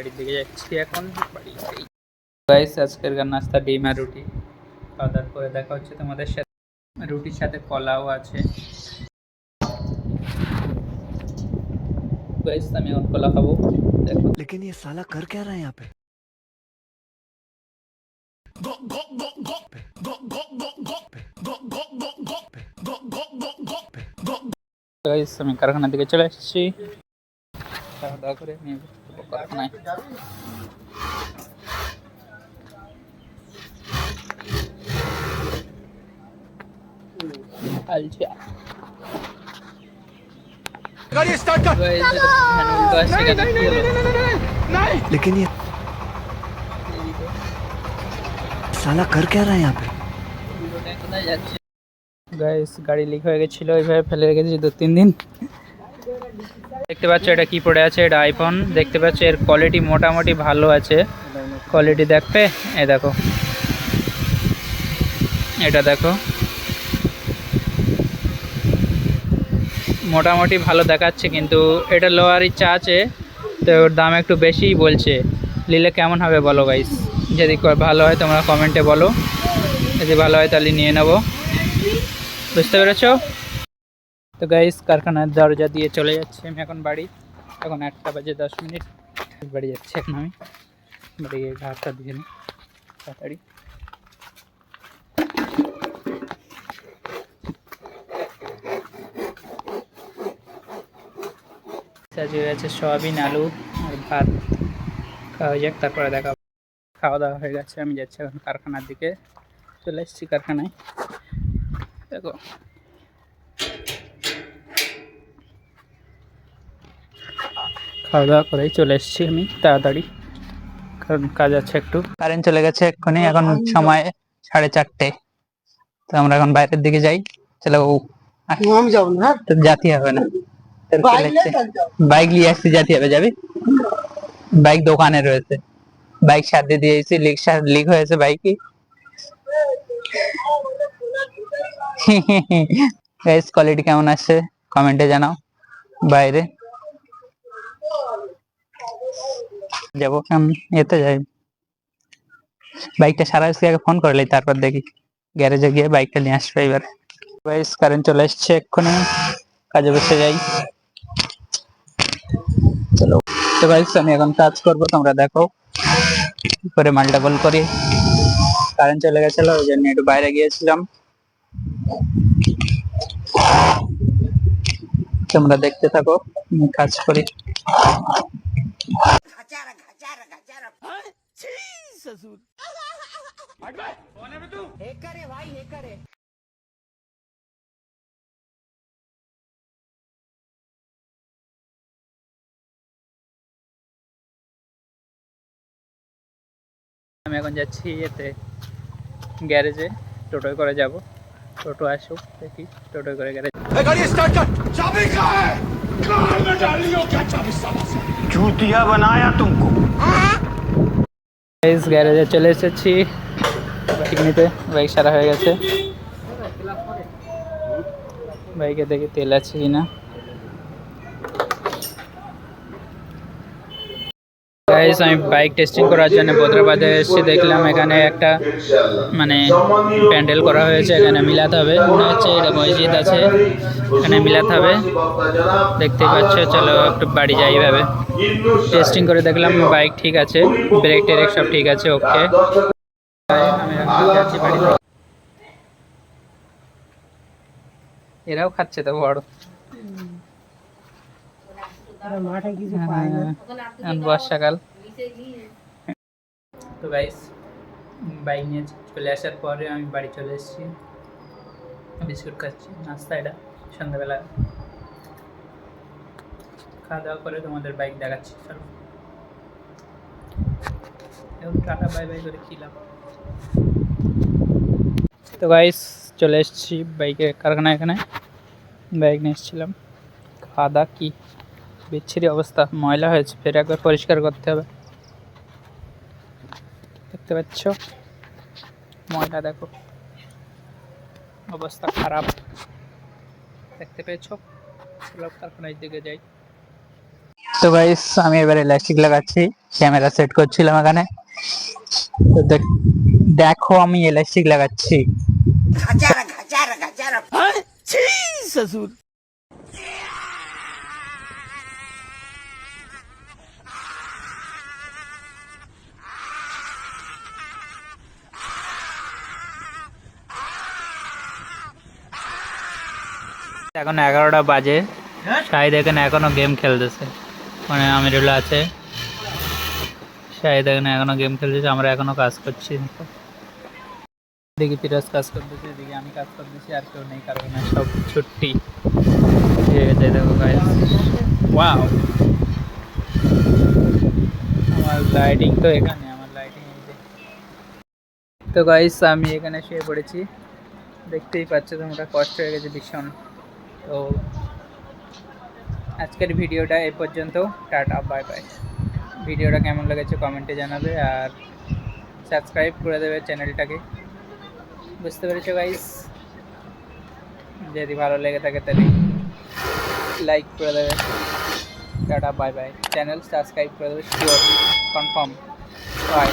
বাড়ির দিকে যাচ্ছি এখন বাড়ি গাইস আজকের গান নাস্তা ডিম আর রুটি খাওয়া দাওয়ার করে দেখা হচ্ছে তোমাদের সাথে রুটির সাথে কলাও আছে গাইস আমি এখন কলা খাবো দেখো लेकिन ये साला कर क्या रहा है यहाँ पे গাইস আমি কারখানার দিকে চলে এসেছি খাওয়া দাওয়া করে নিয়ে যাবো কারখানায় আলচা गाड़ी स्टार्ट कर গাইস এটা ফ্যান উল্টো আসছে কেন কি হলো लेकिन ये साला कर क्या रहा है यहाँ पे গাইস গাড়ি লিক হয়ে গেছিল এইভাবে ফেলে রেখেছি দু তিন দিন দেখতে পাচ্ছ এটা কি পড়ে আছে? এটা আইফোন দেখতে পাচ্ছ এর কোয়ালিটি মোটামুটি ভালো আছে। কোয়ালিটি দেখবে এ দেখো। এটা দেখো। মোটামুটি ভালো দেখাচ্ছে কিন্তু এটা লোয়ার ইচ্ছা আছে তো ওর দাম একটু বেশিই বলছে। নিলে কেমন হবে বলো গাইস যদি ভালো হয় তোমরা কমেন্টে বলো। যদি ভালো হয় তাহলে নিয়ে নেব। বুঝতে পেরেছ? তো গাইস কারখানার দরজা দিয়ে চলে যাচ্ছি আমি এখন বাড়ি। এখন একটা বাজে দশ মিনিট। বাড়ি যাচ্ছি এখন আমি। বাড়ি গিয়ে ঘাটটা দিয়ে নিই তাড়াতাড়ি। সাজিয়ে গেছে সয়াবিন, আলু আর ভাত। খাওয়া যাক, তারপরে দেখা খাওয়া দাওয়া হয়ে গেছে, আমি যাচ্ছি এখন কারখানার দিকে। চলে এসেছি কারখানায়। দেখো। খাওয়া দাওয়া করেই চলে এসেছি আমি তাড়াতাড়ি। কারণ কাজ আছে একটু। কারেন্ট চলে গেছে এক্ষুনি এখন সময় সাড়ে চারটে। তো আমরা এখন বাইরের দিকে যাই। চলো আমি যাব না হ্যাঁ? তো যাতে হবে না। বাইক নিয়ে। আসতে যেতে হবে যাবি? বাইক দোকানে রয়েছে। বাইক সাথে দিয়েছি লিক লিক হয়েছে বাইকই। গাইস কোয়ালিটি কেমন আছে? কমেন্টে জানাও। বাইরে। যাব। এতে যাই। বাইকটা সারা আগে ফোন করে করলেই তারপর দেখি গ্যারেজে গিয়ে বাইকটা নিয়ে আসবে এবার। গাইস কারেন্ট চলে এসছে এক্ষুনি। কাজে বসে যাই। চলো। তো গাইস আমি এখন কাজ করব, তোমরা দেখো। কি করে মাল ডাবল করি। কারেন্ট চলে গেছিল, ওই জন্য একটু বাইরে গিয়েছিলাম। তোমরা দেখতে থাকো কাজ করি। আমি এখন যাচ্ছি এতে গ্যারেজে টোটোয় করে যাব। টোটো আসুক দেখি টোটোয় করে গ্যারেজ कहाँ है कहाँ में डाली हो क्या चाबी साला चूतिया बनाया तुमको গাইস গ্যারেজে চলে এসেছি বাইক নিতে বাইক সারা হয়ে গেছে বাইকে দেখি তেল আছে কিনা গাইস আমি বাইক টেস্টিং করার জন্য বদ্রাবাদে এসেছি দেখলাম, এখানে একটা মানে প্যান্ডেল করা হয়েছে, এখানে মিলাতে হবে। মনে হচ্ছে এটা মসজিদ আছে, এখানে মিলাতে হবে। দেখতে পাচ্ছ, চলো একটু বাড়ি যাই ভাবে টেস্টিং করে দেখলাম বাইক ঠিক আছে ব্রেক টেরেক সব ঠিক আছে ওকে এরাও খাচ্ছে তো বড় মাঠে কিছু পাই না হ্যাঁ, এখন বর্ষাকাল। তো গাইস বাইক নিয়ে চলে আসার পরে আমি বাড়ি চলে এসেছি। বিস্কুট খাচ্ছি নাস্তা এটা সন্ধ্যাবেলা। খাওয়া দাওয়া করে তোমাদের বাইক দেখাচ্ছি চলো। এখন টাটা বাই বাই করে খিলাম তো গাইস চলে এসেছি বাইকে কারখানা এখানে। বাইক নিয়ে এসেছিলাম। খাওয়া দাওয়া কী? বিচ্ছিরি অবস্থা। ময়লা হয়েছে ফের একবার পরিষ্কার করতে হবে। দেখতে পাচ্ছ? ময়লা দেখো। অবস্থা খারাপ। দেখতে পেয়েছ? কারখানার দিকে যাই। তো গাইস আমি এবার ইলাস্টিক লাগাচ্ছি। ক্যামেরা সেট করছিলাম এখানে। তো দেখ- দেখো আমি ইলাস্টিক লাগাচ্ছি। এখন এগারোটা বাজে। শাহিদ এখানে এখনও গেম খেলতেছে। মানে আমিরুল্লাহ আছে। শাহিদ এখানে এখনও গেম খেলতেছে, আমরা এখনও কাজ করছি। এদিকে তিরাজ কাজ করতেছে, এদিকে আমি কাজ করতেছি, আর কেউ নেই, কারণ সব ছুটি। দেখো guys। আমার লাইটিং তো এখানে, আমার লাইটিং তো গাইস আমি এখানে শুয়ে পড়েছি। দেখতেই পাচ্ছ তোমরা, কষ্ট হয়ে গেছে ভীষণ। তো আজকের ভিডিওটা এই পর্যন্ত, টাটা বাই বাই ভিডিওটা কেমন লেগেছে কমেন্টে জানাবে আর সাবস্ক্রাইব করে দেবে চ্যানেলটাকে বুঝতে পেরেছ গাইস যদি ভালো লেগে থাকে তাহলে লাইক করে দেবে। Tata bye bye channel subscribe করে দেবে শিওর কনফার্ম বাই